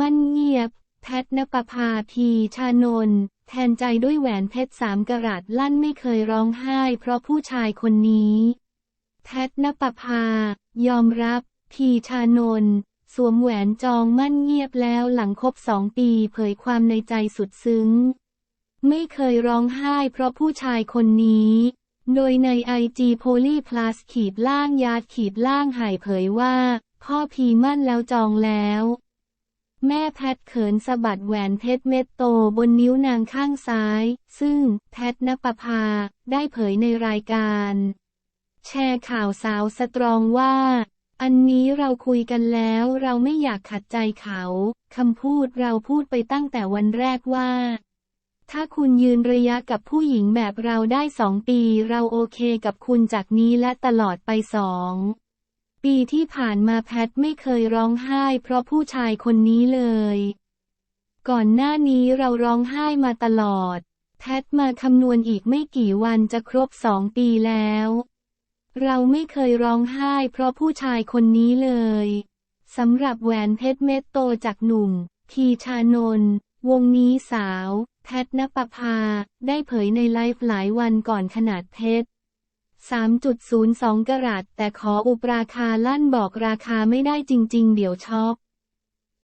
มั่นเงียบ แพทนปภาพีชานนท์แทนใจด้วยแหวนเพชรสามกะรัตลั่นไม่เคยร้องไห้ เพราะผู้ชายคนนี้ แพทนปภายอมรับ พีชานนท์สวมแหวนจองมั่นเงียบแล้วหลังครบสองปีเผยความในใจสุดซึ้ง ไม่เคยร้องไห้เพราะผู้ชายคนนี้ โดยในไอจีโพลีพลัสขีดล่างยาดขีดล่างหายเผยว่า พ่อพีมั่นแล้วจองแล้ว แม่แพทเขินสะบัดแหวนเพชรเม็ดโตบนนิ้วนางข้างซ้าย ซึ่งแพทนปภาได้เผยในรายการ แชร์ข่าวสาวสตรองว่า อันนี้เราคุยกันแล้วเราไม่อยากขัดใจเขาคำพูดเราพูดไปตั้งแต่วันแรกว่า ถ้าคุณยืนระยะกับผู้หญิงแบบเราได้สองปี เราโอเคกับคุณจากนี้และตลอดไปสอง ปีที่ผ่านมาแพทไม่เคยร้องไห้เพราะผู้ชายคนนี้เลย ก่อนหน้านี้เราร้องไห้มาตลอด แพทมาคำนวณอีกไม่กี่วันจะครบสองปีแล้ว เราไม่เคยร้องไห้เพราะผู้ชายคนนี้เลยสำหรับแหวนเพชรเม็ดโตจากหนุ่ม ทีชานนท์วงนี้สาว แพทนปภา ได้เผยในไลฟ์หลายวันก่อนขนาดเพชร 3.02กะรัตแต่ขออุปราคาลั่นบอกราคาไม่ได้จริง ๆ เดี๋ยวช็อก